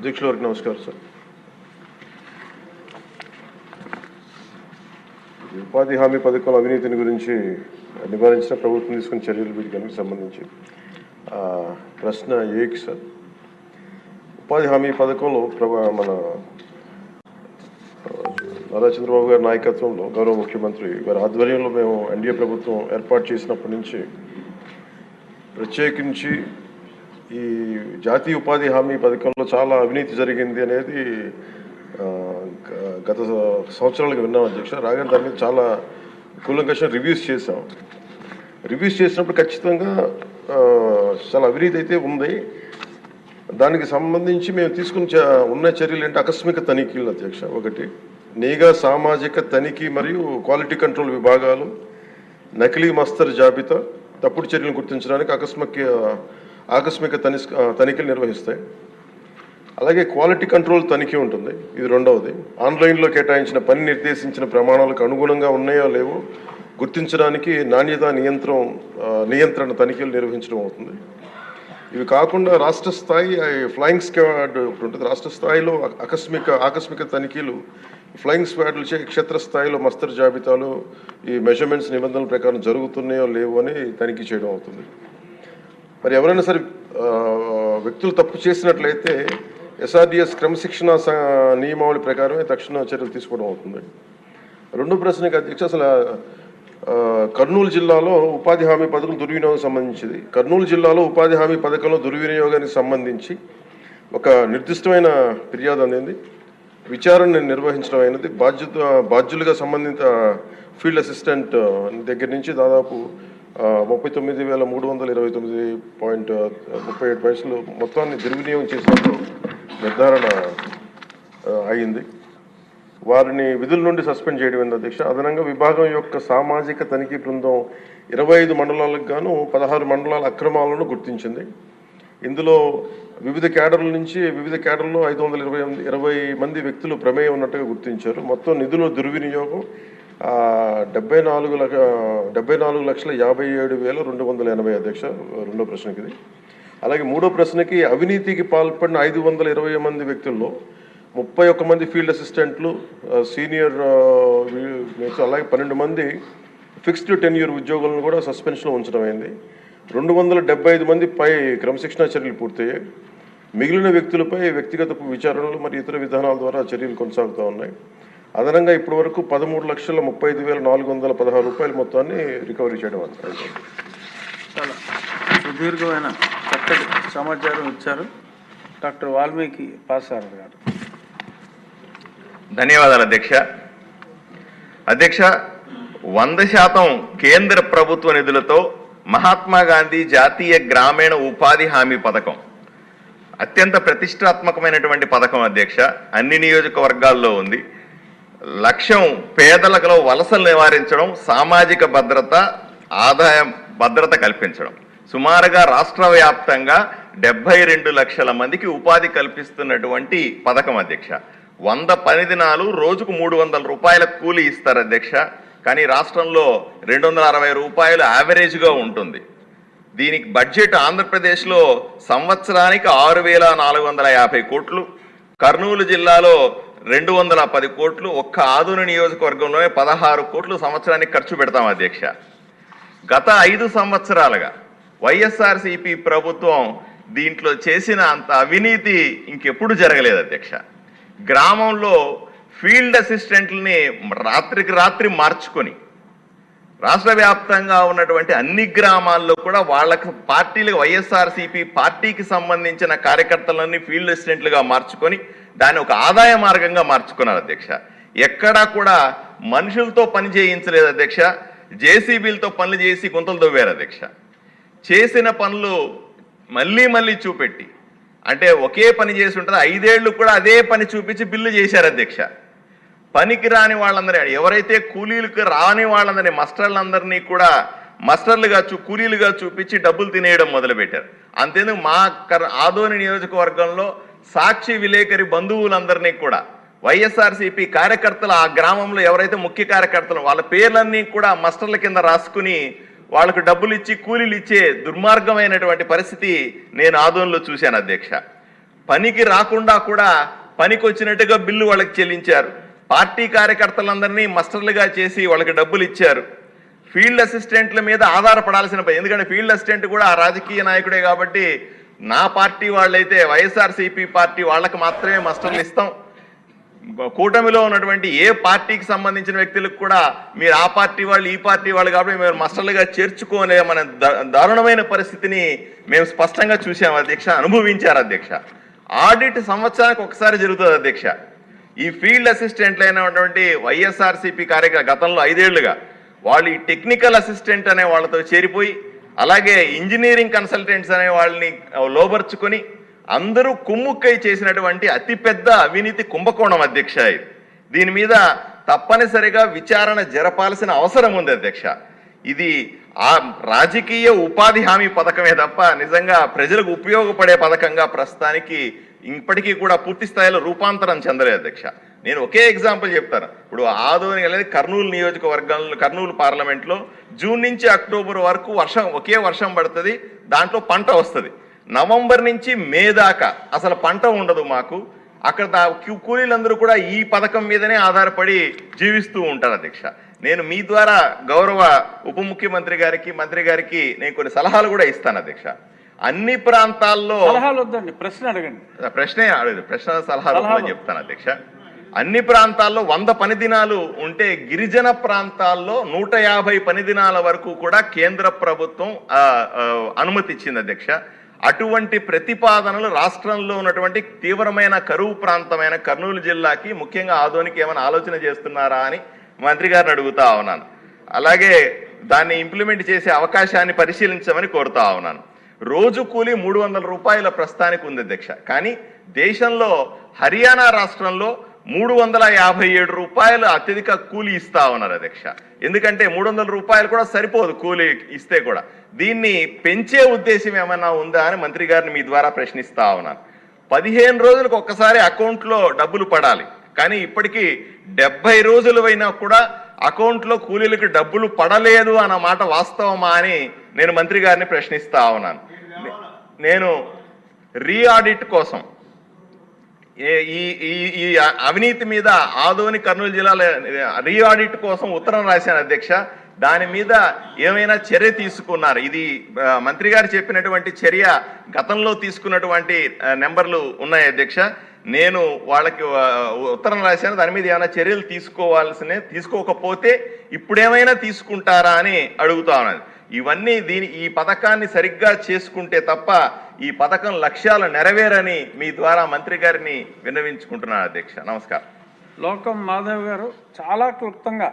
అధ్యక్షుల వారికి నమస్కారం సార్. ఉపాధి హామీ పథకంలో అవినీతిని గురించి నివారించిన ప్రభుత్వం తీసుకున్న చర్యలు వీటికి సంబంధించి ప్రశ్న ఏకి సార్? ఉపాధి హామీ పథకంలో మన నారా చంద్రబాబు గారి నాయకత్వంలో గౌరవ ముఖ్యమంత్రి గారి ఆధ్వర్యంలో మేము ఎన్డీఏ ప్రభుత్వం ఏర్పాటు చేసినప్పటి నుంచి ప్రత్యేకించి ఈ జాతీయ ఉపాధి హామీ పథకంలో చాలా అవినీతి జరిగింది అనేది గత సంవత్సరాలుగా విన్నాం అధ్యక్ష. రాగానే దాని మీద చాలా కూలంకష రివ్యూస్ చేసాం రివ్యూస్ చేసినప్పుడు ఖచ్చితంగా చాలా అవినీతి అయితే ఉంది. దానికి సంబంధించి మేము తీసుకున్న ఉన్న చర్యలు ఏంటి? ఆకస్మిక తనిఖీలు అధ్యక్ష. ఒకటి నీగా సామాజిక తనిఖీ మరియు క్వాలిటీ కంట్రోల్ విభాగాలు నకిలీ మస్తర్ జాబితా తప్పుడు చర్యలను గుర్తించడానికి ఆకస్మిక ఆకస్మిక తని తనిఖీలు నిర్వహిస్తాయి. అలాగే క్వాలిటీ కంట్రోల్ తనిఖీ ఉంటుంది. ఇది రెండవది. ఆన్లైన్లో కేటాయించిన పని నిర్దేశించిన ప్రమాణాలకు అనుగుణంగా ఉన్నాయో లేవో గుర్తించడానికి నాణ్యత నియంత్రణ నియంత్రణ తనిఖీలు నిర్వహించడం అవుతుంది. ఇవి కాకుండా రాష్ట్ర స్థాయి ఫ్లయింగ్ స్క్వాడ్ ఒకటి ఉంటుంది. రాష్ట్ర స్థాయిలో ఆకస్మిక ఆకస్మిక తనిఖీలు ఫ్లయింగ్ స్క్వాడ్లు చే క్షేత్రస్థాయిలో మస్తర్ జాబితాలు ఈ మెజర్మెంట్స్ నిబంధనల ప్రకారం జరుగుతున్నాయో లేవో అని తనిఖీ చేయడం అవుతుంది. మరి ఎవరైనా సరే వ్యక్తులు తప్పు చేసినట్లయితే ఎస్ఆర్డిఎస్ క్రమశిక్షణ స- నియమావళి ప్రకారమే తక్షణ చర్యలు తీసుకోవడం అవుతుంది. రెండో ప్రశ్నకి అధ్యక్ష అసలు కర్నూలు జిల్లాలో ఉపాధి హామీ పథకం దుర్వినియోగం సంబంధించింది. కర్నూలు జిల్లాలో ఉపాధి హామీ పథకంలో దుర్వినియోగానికి సంబంధించి ఒక నిర్దిష్టమైన ఫిర్యాదు అందింది. విచారణ నిర్వహించడం అయినది. బాధ్యత బాధ్యులుగా సంబంధిత ఫీల్డ్ అసిస్టెంట్ దగ్గర నుంచి దాదాపు ముప్పై తొమ్మిది వేల మూడు వందల ఇరవై తొమ్మిది పాయింట్ ముప్పై ఏడు పైసలు మొత్తాన్ని దుర్వినియోగం చేసినట్టు నిర్ధారణ అయింది. వారిని విధుల నుండి సస్పెండ్ చేయడం ఏంది అధ్యక్ష? అదనంగా విభాగం యొక్క సామాజిక తనిఖీ బృందం ఇరవై ఐదు మండలాలకు గాను పదహారు మండలాల అక్రమాలను గుర్తించింది. ఇందులో వివిధ కేడర్ల నుంచి వివిధ కేడర్లో ఐదు వందల ఇరవై ఎనిమిది ఇరవై మంది వ్యక్తులు ప్రమేయం ఉన్నట్టుగా గుర్తించారు. మొత్తం నిధుల దుర్వినియోగం డెబ్బై నాలుగు లక్ష డెబ్బై నాలుగు లక్షల యాభై ఏడు వేల రెండు వందల ఎనభై అధ్యక్ష రెండో ప్రశ్నకి ఇది అలాగే మూడో ప్రశ్నకి అవినీతికి పాల్పడిన ఐదు వందల ఇరవై మంది వ్యక్తుల్లో ముప్పై ఒక్క మంది ఫీల్డ్ అసిస్టెంట్లు సీనియర్ అలాగే పన్నెండు మంది ఫిక్స్డ్ టెన్యూర్ ఉద్యోగులను కూడా సస్పెన్షన్లో ఉంచడం అయింది. రెండు వందల డెబ్బై ఐదు మంది పై క్రమశిక్షణా చర్యలు పూర్తయ్యాయి. మిగిలిన వ్యక్తులపై వ్యక్తిగత విచారణలు మరియు ఇతర విధానాల ద్వారా చర్యలు కొనసాగుతూ ఉన్నాయి. అదనంగా ఇప్పటి వరకు పదమూడు లక్షల ముప్పై ఐదు వేల నాలుగు వందల పదహారు రూపాయల మొత్తాన్ని రికవరీ చేయడం అయింది చాలా సుదీర్ఘమైన చక్కటి సమాచారం ఇచ్చారు. డాక్టర్ వాల్మీకి పాసార్ గారు. ధన్యవాదాలు అధ్యక్ష. అధ్యక్ష వంద శాతం కేంద్ర ప్రభుత్వ నిధులతో మహాత్మా గాంధీ జాతీయ గ్రామీణ ఉపాధి హామీ పథకం. అత్యంత ప్రతిష్టాత్మకమైనటువంటి పథకం అధ్యక్ష. అన్ని నియోజకవర్గాల్లో ఉంది. లక్ష్యం పేదలకు వలసలు నివారించడం సామాజిక భద్రత ఆదాయం భద్రత కల్పించడం. సుమారుగా రాష్ట్ర వ్యాప్తంగా డెబ్బై రెండు లక్షల మందికి ఉపాధి కల్పిస్తున్నటువంటి పథకం అధ్యక్ష. వంద పని దినాలు రోజుకు మూడు వందల రూపాయల కూలి ఇస్తారు అధ్యక్ష. కానీ రాష్ట్రంలో రెండు వందల అరవై రూపాయలు యావరేజ్గా ఉంటుంది. దీనికి బడ్జెట్ ఆంధ్రప్రదేశ్లో సంవత్సరానికి ఆరు వేల నాలుగు వందల యాభై కోట్లు. కర్నూలు జిల్లాలో రెండు వందల పది కోట్లు ఒక్క ఆధునిక నియోజకవర్గంలోనే పదహారు కోట్లు సంవత్సరానికి ఖర్చు పెడతాం అధ్యక్ష. గత ఐదు సంవత్సరాలుగా వైఎస్ఆర్సిపి ప్రభుత్వం దీంట్లో చేసిన అంత అవినీతి ఇంకెప్పుడు జరగలేదు అధ్యక్ష. గ్రామంలో ఫీల్డ్ అసిస్టెంట్లని రాత్రికి రాత్రి మార్చుకొని రాష్ట్ర వ్యాప్తంగా ఉన్నటువంటి అన్ని గ్రామాల్లో కూడా వాళ్ళకి పార్టీలు వైఎస్ఆర్సీపీ పార్టీకి సంబంధించిన కార్యకర్తలన్నీ ఫీల్డ్ అసిస్టెంట్లుగా మార్చుకొని దాన్ని ఒక ఆదాయ మార్గంగా మార్చుకున్నారు అధ్యక్ష. ఎక్కడా కూడా మనుషులతో పని చేయించలేదు అధ్యక్ష. జేసీబీలతో పనులు చేసి గుంతలు దవ్వారు అధ్యక్ష. చేసిన పనులు మళ్ళీ మళ్ళీ చూపెట్టి అంటే ఒకే పని చేసి ఉంటుంది ఐదేళ్ళు కూడా అదే పని చూపించి బిల్లు చేశారు అధ్యక్ష. పనికి రాని వాళ్ళందరినీ ఎవరైతే కూలీలకు రాని వాళ్ళందరినీ మస్టర్లందరినీ కూడా మస్టర్లుగా చూ కూలీలుగా చూపించి డబ్బులు తినేయడం మొదలుపెట్టారు. అంతేందుకు మా కర్ ఆదోని నియోజకవర్గంలో సాక్షి విలేకరి బంధువులందరినీ కూడా వైఎస్ఆర్సీపీ కార్యకర్తలు ఆ గ్రామంలో ఎవరైతే ముఖ్య కార్యకర్తలు వాళ్ళ పేర్లన్నీ కూడా మస్టర్ల కింద రాసుకుని వాళ్ళకు డబ్బులు ఇచ్చి కూలీలు ఇచ్చే దుర్మార్గమైనటువంటి పరిస్థితి నేను ఆదోన్లో చూశాను అధ్యక్ష. పనికి రాకుండా కూడా పనికి వచ్చినట్టుగా బిల్లు వాళ్ళకి చెల్లించారు. పార్టీ కార్యకర్తలందరినీ మస్టర్లుగా చేసి వాళ్ళకి డబ్బులు ఇచ్చారు ఫీల్డ్ అసిస్టెంట్ల మీద ఆధారపడాల్సిన పని ఎందుకంటే ఫీల్డ్ అసిస్టెంట్ కూడా ఆ రాజకీయ నాయకుడే కాబట్టి నా పార్టీ వాళ్ళైతే వైఎస్ఆర్సీపీ పార్టీ వాళ్ళకి మాత్రమే మస్టర్లు ఇస్తాం. కూటమిలో ఉన్నటువంటి ఏ పార్టీకి సంబంధించిన వ్యక్తులకు కూడా మీరు ఆ పార్టీ వాళ్ళు ఈ పార్టీ వాళ్ళు కాబట్టి మేము మస్టర్లుగా చేర్చుకోలే మన దారుణమైన పరిస్థితిని మేము స్పష్టంగా చూసాం అధ్యక్ష అనుభవించారు అధ్యక్ష. ఆడిట్ సంవత్సరానికి ఒకసారి జరుగుతుంది అధ్యక్ష. ఈ ఫీల్డ్ అసిస్టెంట్లు అయినటువంటి వైఎస్ఆర్సీపీ కార్యక్రమ గతంలో ఐదేళ్ళుగా వాళ్ళు ఈ టెక్నికల్ అసిస్టెంట్ అనే వాళ్ళతో చేరిపోయి అలాగే ఇంజనీరింగ్ కన్సల్టెంట్స్ అనే వాళ్ళని లోబర్చుకొని అందరూ కుమ్ముక్కై చేసినటువంటి అతిపెద్ద అవినీతి కుంభకోణం అధ్యక్ష ఇది. దీని మీద తప్పనిసరిగా విచారణ జరపాల్సిన అవసరం ఉంది అధ్యక్ష. ఇది ఆ రాజకీయ ఉపాధి హామీ పథకమే తప్ప నిజంగా ప్రజలకు ఉపయోగపడే పథకంగా ప్రస్తుతానికి ఇప్పటికీ కూడా పూర్తి స్థాయిలో రూపాంతరం చెందలేదు అధ్యక్ష. నేను ఒకే ఎగ్జాంపుల్ చెప్తాను. ఇప్పుడు ఆదోని అనేది కర్నూలు నియోజకవర్గంలో కర్నూలు పార్లమెంట్లో జూన్ నుంచి అక్టోబర్ వరకు వర్షం ఒకే వర్షం పడుతుంది దాంట్లో పంట వస్తుంది. నవంబర్ నుంచి మే దాకా అసలు పంట ఉండదు మాకు. అక్కడ కూలీలందరూ కూడా ఈ పథకం మీదనే ఆధారపడి జీవిస్తూ ఉంటారు అధ్యక్ష. నేను మీ ద్వారా గౌరవ ఉప ముఖ్యమంత్రి గారికి మంత్రి గారికి నేను కొన్ని సలహాలు కూడా ఇస్తాను అధ్యక్ష. అన్ని ప్రాంతాల్లో సలహాలు వద్దండి ప్రశ్న అడగండి. ప్రశ్నే అడగదు ప్రశ్న సలహాలు. చెప్తాను అధ్యక్ష. అన్ని ప్రాంతాల్లో వంద పని దినాలు ఉంటే గిరిజన ప్రాంతాల్లో నూట యాభై పని దినాల వరకు కూడా కేంద్ర ప్రభుత్వం అనుమతి ఇచ్చింది అధ్యక్ష. అటువంటి ప్రతిపాదనలు రాష్ట్రంలో ఉన్నటువంటి తీవ్రమైన కరువు ప్రాంతమైన కర్నూలు జిల్లాకి ముఖ్యంగా ఆధునిక ఏమైనా ఆలోచన చేస్తున్నారా అని మంత్రి గారిని అడుగుతా ఉన్నాను. అలాగే దాన్ని ఇంప్లిమెంట్ చేసే అవకాశాన్ని పరిశీలించమని కోరుతా ఉన్నాను. రోజు కూలి మూడు వందల రూపాయల ప్రస్తుతానికి ఉంది అధ్యక్ష. కానీ దేశంలో హర్యానా రాష్ట్రంలో మూడు వందల యాభై ఏడు రూపాయలు అత్యధిక కూలీ ఇస్తా ఉన్నారు అధ్యక్ష. ఎందుకంటే మూడు వందల రూపాయలు కూడా సరిపోదు కూలీ ఇస్తే కూడా. దీన్ని పెంచే ఉద్దేశం ఏమైనా ఉందా అని మంత్రి గారిని మీ ద్వారా ప్రశ్నిస్తా ఉన్నాను. పదిహేను రోజులకు ఒక్కసారి అకౌంట్లో డబ్బులు పడాలి. కానీ ఇప్పటికీ డెబ్బై రోజులు అయినా కూడా అకౌంట్లో కూలీలకు డబ్బులు పడలేదు అన్న మాట వాస్తవమా అని నేను మంత్రి గారిని ప్రశ్నిస్తా ఉన్నాను. నేను రీఆడిట్ కోసం ఈ ఈ ఈ అవినీతి మీద ఆదోని కర్నూలు జిల్లాలో రీఆడిట్ కోసం ఉత్తరం రాశాను అధ్యక్ష. దాని మీద ఏమైనా చర్య తీసుకున్నారు? ఇది మంత్రి గారు చెప్పినటువంటి చర్య గతంలో తీసుకున్నటువంటి నెంబర్లు ఉన్నాయి అధ్యక్ష. నేను వాళ్ళకి ఉత్తరం రాశాను. దాని మీద ఏమైనా చర్యలు తీసుకోవాల్సిన తీసుకోకపోతే ఇప్పుడేమైనా తీసుకుంటారా అని అడుగుతా ఉన్నాను. ఇవన్నీ దీని ఈ పథకాన్ని సరిగ్గా చేసుకుంటే తప్ప ఈ పథకం లక్ష్యాలు నెరవేరని మీ ద్వారా మంత్రి గారిని విన్నవించుకుంటున్నాను అధ్యక్ష. నమస్కారం. లోకం మాధవ్ గారు చాలా క్లుప్తంగా